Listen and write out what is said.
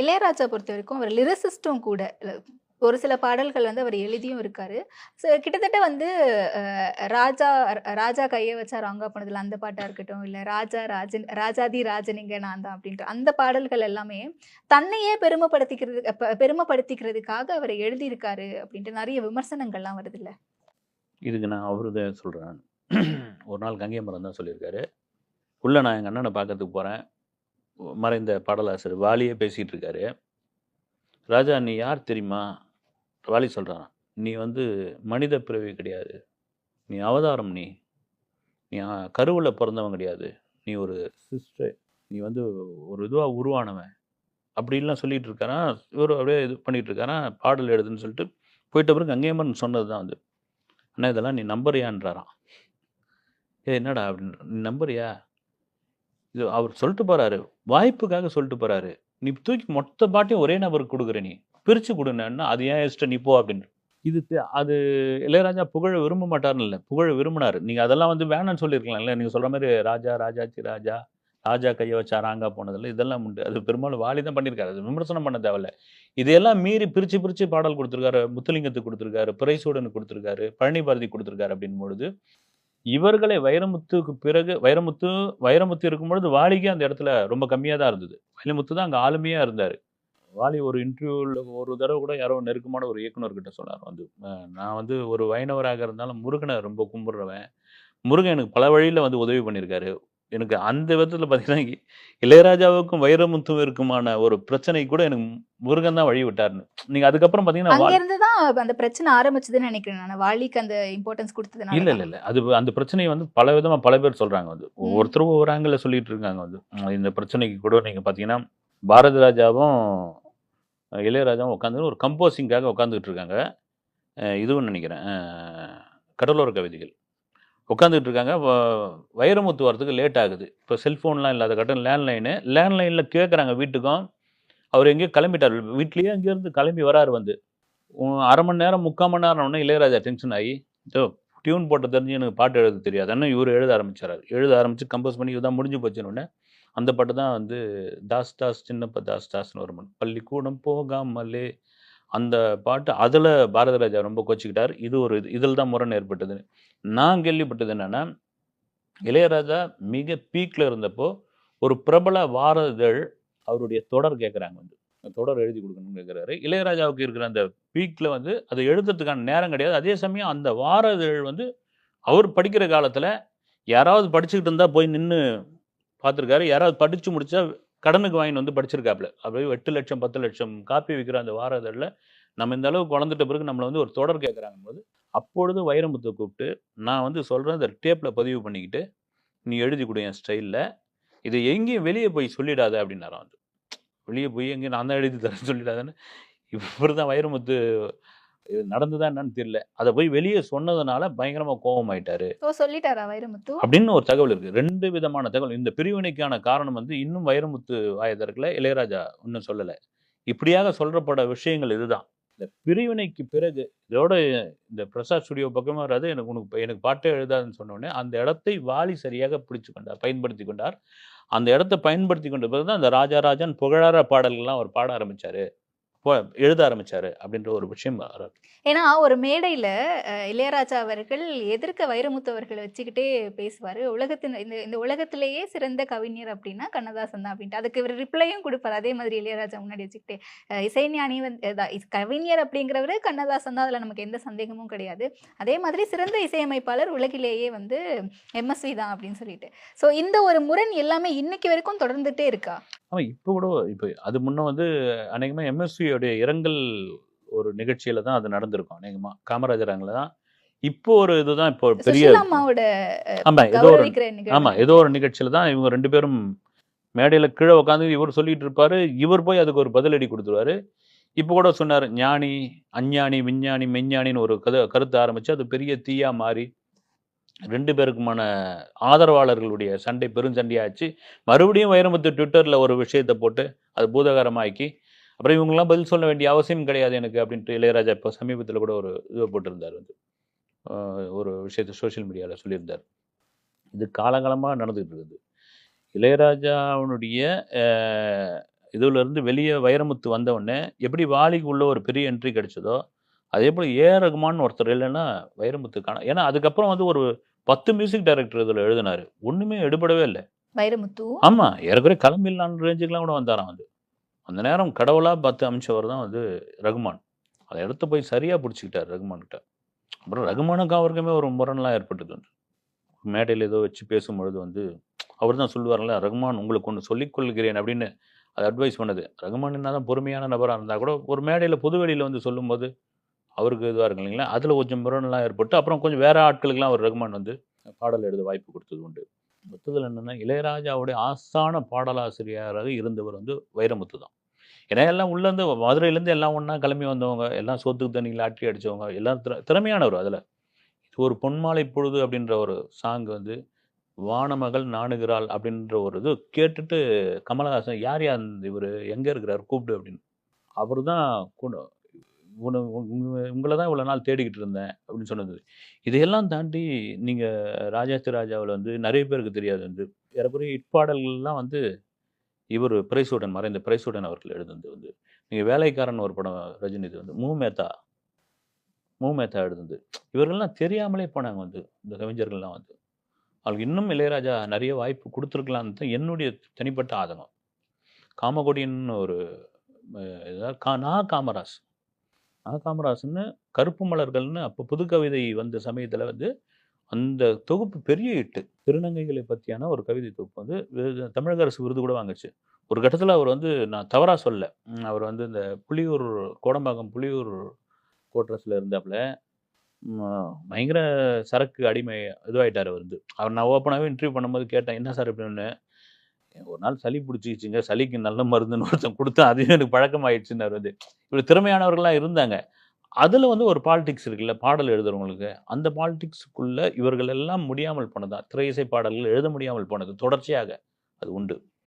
இளையராஜா பொறுத்த வரைக்கும் அவர் லிரசிஸ்டும் கூட ஒரு சில பாடல்கள் வந்து அவர் எழுதியும் இருக்காரு. ஸோ கிட்டத்தட்ட வந்து ராஜா ராஜா கையை வச்சா ராங்கா போனதில் அந்த பாட்டாக இருக்கட்டும் இல்லை ராஜா ராஜன் ராஜாதி ராஜனிங்க நான் தான் அப்படின்ற அந்த பாடல்கள் எல்லாமே தன்னையே பெருமைப்படுத்திக்கிறது பெருமைப்படுத்திக்கிறதுக்காக அவர் எழுதியிருக்காரு அப்படின்ட்டு நிறைய விமர்சனங்கள்லாம் வருது இல்லை இதுக்கு நான் அவருதான் சொல்கிறேன் ஒரு நாள் கங்கை மரம் தான் சொல்லியிருக்காரு. உள்ளே நான் எங்கள் அண்ணனை பார்க்கறதுக்கு போகிறேன் மறைந்த பாடலாசிரியர் வாலியே பேசிகிட்டு இருக்காரு ராஜா நீ யார் தெரியுமா? வாலி சொல்கிறான் நீ வந்து மனித பிறவி கிடையாது. நீ அவதாரம் நீ. நீ கருவில் பிறந்தவன் கிடையாது. நீ ஒரு சிஸ்டர். நீ வந்து ஒரு இதுவாக உருவானவன். அப்படின்லாம் சொல்லிட்டு இருக்காரான் இவர் அப்படியே இது பண்ணிகிட்டு இருக்காரான் பாடல் எழுதுன்னு சொல்லிட்டு போயிட்ட பிறகு கங்கையம்மன் சொன்னது தான் வந்து அண்ணா இதெல்லாம் நீ நம்புறியான்றாராம். ஏ என்னடா? அப்படின்ற நீ நம்புறியா? இது அவர் சொல்லிட்டு போறாரு. வாய்ப்புக்காக சொல்லிட்டு போறாரு. நீ தூக்கி மொத்த பாட்டையும் ஒரே நபருக்கு கொடுக்குற நீ. பிரிச்சு கொடுனா அது ஏன் இஷ்டம்? நீ போ அப்படின்னு. இது அது இளையராஜா புகழ விரும்ப மாட்டார்னு இல்லை புகழ விரும்பினார். நீங்கள் அதெல்லாம் வந்து வேணாம்னு சொல்லியிருக்கலாம்ல. நீங்கள் சொல்கிற மாதிரி ராஜா ராஜாச்சி ராஜா ராஜா கையை வச்சா ராங்கா போனதில்ல இதெல்லாம் உண்டு. அது பெரும்பாலும் வாலி தான் பண்ணியிருக்காரு. அது விமர்சனம் பண்ண தேவையில்ல. இதையெல்லாம் மீறி பிரித்து பிரித்து பாடல் கொடுத்துருக்காரு. முத்துலிங்கத்துக்கு கொடுத்துருக்காரு. பிரைசூடனுக்கு கொடுத்துருக்காரு. பழனி பாரதி கொடுத்துருக்காரு அப்படின் பொழுது இவர்களை வைரமுத்துக்கு பிறகு வைரமுத்து வைரமுத்து இருக்கும் பொழுது வாலிக்கு அந்த இடத்துல ரொம்ப கம்மியாக தான் இருந்தது. வைரமுத்து தான் அங்கே ஆளுமையாக இருந்தார். வாலி ஒரு இன்டர்வியூவில் ஒரு தடவை கூட யாரோ நெருக்கமான ஒரு இயக்குனர்கிட்ட சொன்னார். வந்து நான் வந்து ஒரு வைணவராக இருந்தாலும் முருகனை ரொம்ப கும்பிட்றவன். முருகன் எனக்கு பல வழியில் வந்து உதவி பண்ணியிருக்காரு. எனக்கு அந்த விதத்தில் பார்த்தீங்கன்னா இளையராஜாவுக்கும் வைரமுத்துவும் இருக்குமான ஒரு பிரச்சனை கூட எனக்கு முருகன் தான் வழி விட்டாருன்னு நீங்கள் அதுக்கப்புறம் பார்த்தீங்கன்னா தான் அந்த பிரச்சனை ஆரம்பிச்சதுன்னு நினைக்கிறேன் நான். வாலிக்கு அந்த இம்பார்ட்டன்ஸ் கொடுத்ததுனால இல்ல இல்ல இல்ல. அது அந்த பிரச்சனையை வந்து பல விதமா பல பேர் சொல்றாங்க வந்து. ஒவ்வொருத்தரும் ஒவ்வொரு ஆங்கிள் சொல்லிட்டு இருக்காங்க வந்து. இந்த பிரச்சனைக்கு கூட நீங்க பாத்தீங்கன்னா பாரதி ராஜாவும் இளையராஜாவும் உட்காந்து ஒரு கம்போசிங்காக உட்காந்துக்கிட்டு இருக்காங்க. இதுவும் நினைக்கிறேன். கடலோர கவிதைகள். உட்காந்துக்கிட்டு இருக்காங்க வ- வைரமுத்து வரதுக்கு லேட் ஆகுது. இப்போ செல்ஃபோன்லாம் இல்லாத கட்டம் லேண்ட்லைனு லேண்ட்லைனில் கேட்குறாங்க வீட்டுக்கும். அவர் எங்கேயோ கிளம்பிட்டார். வீட்லேயே அங்கேருந்து கிளம்பி வராரு வந்து. அரை மணி நேரம் முக்கால் மணி நேரம் உடனே இளையராஜா டென்ஷன் ஆகி டியூன் போட்ட தெரிஞ்சு எனக்கு பாட்டு எழுத தெரியாது. ஆனால் இவர் எழுத ஆரம்பிச்சார். எழுத ஆரம்பித்து கம்போஸ் பண்ணி இதுதான் முடிஞ்சு போச்சுன்னு உடனே அந்த பாட்டு தான் வந்து தாஸ் தாஸ் சின்னப்ப தாஸ் தாஸ்னு ஒரு பள்ளிக்கூடம் போகாமலே. அந்த பாட்டு அதில் பாரதி ராஜா ரொம்ப கோச்சிக்கிட்டார். இது ஒரு இது இதில் தான் முரண் ஏற்பட்டது நான் கேள்விப்பட்டது என்னென்னா இளையராஜா மிக பீக்கில் இருந்தப்போ ஒரு பிரபல வார இதழ் அவருடைய தொடர் கேட்குறாங்க வந்து. தொடர் எழுதி கொடுக்கணும்னு கேட்குறாரு இளையராஜாவுக்கு இருக்கிற அந்த பீக்கில் வந்து அதை எழுதுறதுக்கான நேரம் கிடையாது. அதே சமயம் அந்த வார இதழ் வந்து அவர் படிக்கிற காலத்தில் யாராவது படிச்சுக்கிட்டு இருந்தால் போய் நின்று பார்த்துருக்காரு. யாராவது படித்து முடித்தா கடனுக்கு வாங்கிட்டு வந்து படிச்சிருக்காப்புல அப்படியே எட்டு லட்சம் பத்து லட்சம் காப்பி விற்கிற அந்த வார இதழில் நம்ம இந்த அளவுக்கு வளர்ந்துட்ட பிறகு நம்மளை வந்து ஒரு தொடர் கேட்குறாங்க போது அப்பொழுது வைரமுத்தை கூப்பிட்டு நான் வந்து சொல்கிறேன் இந்த டேப்பில் பதிவு பண்ணிக்கிட்டு நீ எழுதி கொடு என் ஸ்டைலில். இதை எங்கேயும் வெளியே போய் சொல்லிடாத அப்படின்னாராம் வந்து. வெளியே போய் எங்கேயும் நான் தான் எழுதி தரேன் சொல்லிடாதேன்னு. இவர் தான் வைரமுத்து இது நடந்ததா என்னன்னு தெரியல. அதை போய் வெளியே சொன்னதுனால பயங்கரமாக கோபமாயிட்டாரு ஓ சொல்லிட்டாரா வைரமுத்து? அப்படின்னு ஒரு தகவல் இருக்கு. ரெண்டு விதமான தகவல். இந்த பிரிவினைக்கான காரணம் வந்து இன்னும் வைரமுத்து வாயதற்குல இளையராஜா இன்னும் சொல்லலை. இப்படியாக சொல்றப்பட விஷயங்கள் இதுதான். இந்த பிரிவினைக்கு பிறகு இதோட இந்த பிரசாத் ஸ்டுடியோ பக்கமாக வராது எனக்கு உனக்கு எனக்கு பாட்டே எழுதாதுன்னு சொன்னோடனே அந்த இடத்தை வாலி சரியாக பிடிச்சு கொண்டார் பயன்படுத்தி கொண்டார். அந்த இடத்த பயன்படுத்தி கொண்ட பிறகு தான் அந்த ராஜாராஜன் புகழார பாடல்கள்லாம் அவர் பாட ஆரம்பித்தார் எழுத ஆரம்பிச்சாரு அப்படின்ற ஒரு விஷயம் ஏன்னா ஒரு மேடையில இளையராஜா அவர்கள் எதிர்க்க வைரமுத்து அவர்களை வச்சுக்கிட்டே பேசுவாரு. உலகத்தின் இந்த இந்த உலகத்திலேயே சிறந்த கவிஞர் அப்படின்னா கண்ணதாசன் தான் அப்படின்ட்டு. அதுக்கு இவர் ரிப்ளையும் கொடுப்பாரு. அதே மாதிரி இளையராஜா முன்னாடி வச்சுக்கிட்டே. இசைஞானி வந்து கவிஞர் அப்படிங்கிறவரு கண்ணதாசன் தான். அதுல நமக்கு எந்த சந்தேகமும் கிடையாது. அதே மாதிரி சிறந்த இசையமைப்பாளர் உலகிலேயே வந்து எம்எஸ்வி தான் அப்படின்னு சொல்லிட்டு. ஸோ இந்த ஒரு முரண் எல்லாமே இன்னைக்கு வரைக்கும் தொடர்ந்துட்டே இருக்கா? ஆமாம் இப்போ கூட இப்போ அது முன்ன வந்து அநேகமாக எம்எஸ்வியோடைய இரங்கல் ஒரு நிகழ்ச்சியில தான் அது நடந்திருக்கும் அநேகமாக காமராஜர் அரங்கில் தான். இப்போ ஒரு இதுதான் இப்போ பெரிய ஆமா ஏதோ ஒரு ஆமா ஏதோ ஒரு நிகழ்ச்சியில தான் இவங்க ரெண்டு பேரும் மேடையில கீழே உட்காந்து இவர் சொல்லிட்டு இருப்பாரு. இவர் போய் அதுக்கு ஒரு பதிலடி கொடுத்துருவாரு. இப்போ கூட சொன்னார் ஞானி அஞ்ஞானி விஞ்ஞானி மெஞ்ஞானின்னு ஒரு கரு கருத்து ஆரம்பிச்சு அது பெரிய தீயா மாறி ரெண்டு பேருக்குமான ஆதரவாளர்களுடைய சண்டை பெருஞ்சண்டையாச்சு மறுபடியும் வைரமுத்து ட்விட்டர்ல ஒரு விஷயத்தை போட்டு அது பூதகரமாக்கி அப்புறம் இவங்கெல்லாம் பதில் சொல்ல வேண்டிய அவசியம் கிடையாது எனக்கு அப்படின்ட்டு இளையராஜா இப்போ சமீபத்தில் கூட ஒரு இதை போட்டிருந்தார் வந்து. ஒரு விஷயத்தை சோஷியல் மீடியாவில் சொல்லியிருந்தார். இது காலகாலமாக நடந்துகிட்டு இருக்குது. இளையராஜாவுடைய ஆஹ், இதுல இருந்து வெளியே வைரமுத்து வந்த உடனே எப்படி வாலிக்கு உள்ள ஒரு பெரிய என்ட்ரி கிடைச்சதோ அதே போல் ஏ ரகுமான் ஒருத்தர் இல்லைன்னா வைரமுத்து காண ஏன்னா அதுக்கப்புறம் வந்து ஒரு பத்து மியூசிக் டைரக்டர் இதில் எழுதினாரு. ஒன்றுமே எடுபடவே இல்லை. வைரமுத்து. ஆமா ஏறக்குறைய கிளம்பிடலான்னு ரேஞ்சுக்கெல்லாம் கூட வந்தாராம் வந்து. அந்த நேரம் கடவுளாக பார்த்து அமைச்சவர் தான் வந்து ரகுமான். அதை எடுத்து போய் சரியாக பிடிச்சிக்கிட்டார் ரகுமான்கிட்ட. அப்புறம் ரகுமானுக்கு அவருக்குமே ஒரு முரண்லாம் ஏற்பட்டது வந்து மேடையில் ஏதோ வச்சு பேசும்பொழுது வந்து அவர் தான் சொல்லுவார்ல ரகுமான் உங்களுக்கு ஒன்று சொல்லிக்கொள்கிறேன் அப்படின்னு அதை அட்வைஸ் பண்ணது. ரகுமான் என்ன தான் பொறுமையான நபராக இருந்தால் கூட ஒரு மேடையில் பொதுவெளியில் வந்து சொல்லும்போது அவருக்கு இதுவாக இருக்கு இல்லைங்களா? அதில் கொஞ்சம் முரண்லாம் ஏற்பட்டு அப்புறம் கொஞ்சம் வேறு ஆட்களுக்கெல்லாம் அவர் ரகுமான் வந்து பாடல் எழுத வாய்ப்பு கொடுத்தது உண்டு. மொத்தத்தில் என்னென்னா இளையராஜாவுடைய ஆஸ்தான பாடலாசிரியராக இருந்தவர் வந்து வைரமுத்து தான். ஏன்னா எல்லாம் உள்ளேருந்து மதுரையிலேருந்து எல்லாம் ஒன்றா கிளம்பி வந்தவங்க எல்லாம் சோத்துக்கு தண்ணியில் ஆட்டி அடித்தவங்க எல்லாம் திற திறமையானவர் அதில். இது ஒரு பொன்மாலை பொழுது அப்படின்ற ஒரு சாங் வந்து வானமகள் நாணுகிறாள் அப்படின்ற ஒரு இது கேட்டுட்டு கமலஹாசன் யார் யார் இவர்? எங்கே இருக்கிறார்? கூப்பிடு அப்படின்னு. அவர் தான் உங்களை தான் இவ்வளோ நாள் தேடிக்கிட்டு இருந்தேன் அப்படின்னு சொன்னது. இதையெல்லாம் தாண்டி நீங்கள் ராஜாத்தி ராஜாவில் வந்து நிறைய பேருக்கு தெரியாது வந்து ஏறக்குறைய இட்பாடல்கள்லாம் வந்து இவர் பிரைசூடன் மறைந்த பிரைசூடன் அவர்கள் எழுதுனது வந்து. நீங்கள் வேலைக்காரன் ஒரு படம் ரஜினி வந்து மூ மேத்தா மூ மேத்தா எழுதுனது. இவர்கள்லாம் தெரியாமலே போனாங்க வந்து இந்த கவிஞர்கள்லாம் வந்து. அவளுக்கு இன்னும் இளையராஜா நிறைய வாய்ப்பு கொடுத்துருக்கலான்னு தான் என்னுடைய தனிப்பட்ட ஆதங்கம். காமகோடின்னு ஒரு அஹ், கா நா காமராஜ். ஆ காமராசன்னு கருப்பு மலர்கள்னு அப்போ புது கவிதை வந்த சமயத்தில் வந்து அந்த தொகுப்பு பெரிய இட்டு திருநங்கைகளை பற்றியான ஒரு கவிதை தொகுப்பு வந்து விருது- தமிழக அரசு விருது கூட வாங்குச்சு. ஒரு கட்டத்தில் அவர் வந்து நான் தவறாக சொல்ல அவர் வந்து இந்த புளியூர் கோடம்பாக்கம் புலியூர் கோட்ரஸில் இருந்தாப்புல பயங்கர சரக்கு அடிமை இதுவாகிட்டார் அவர் வந்து. அவர் நான் ஓப்பனாகவே இன்டர்வியூ பண்ணும்போது கேட்டேன் என்ன சார் இப்படின்னு? ஒரு நாள் சளி பிடிச்சிச்சிங்க சளிக்கு நல்ல மருந்துன்னு ஒருத்தன் கொடுத்தா அதுவே எனக்கு பழக்கமாயிடுச்சுன்னு வருது வந்து. இப்படி திறமையானவர்கள்லாம் இருந்தாங்க. அதில் வந்து ஒரு பாலிடிக்ஸ் இருக்குல்ல பாடல் எழுதுறவங்களுக்கு. அந்த பாலிடிக்ஸுக்குள்ளே இவர்கள் எல்லாம் முடியாமல் போனதா? திரை இசை பாடல்கள் எழுத முடியாமல் போனது தொடர்ச்சியாக அது உண்டு.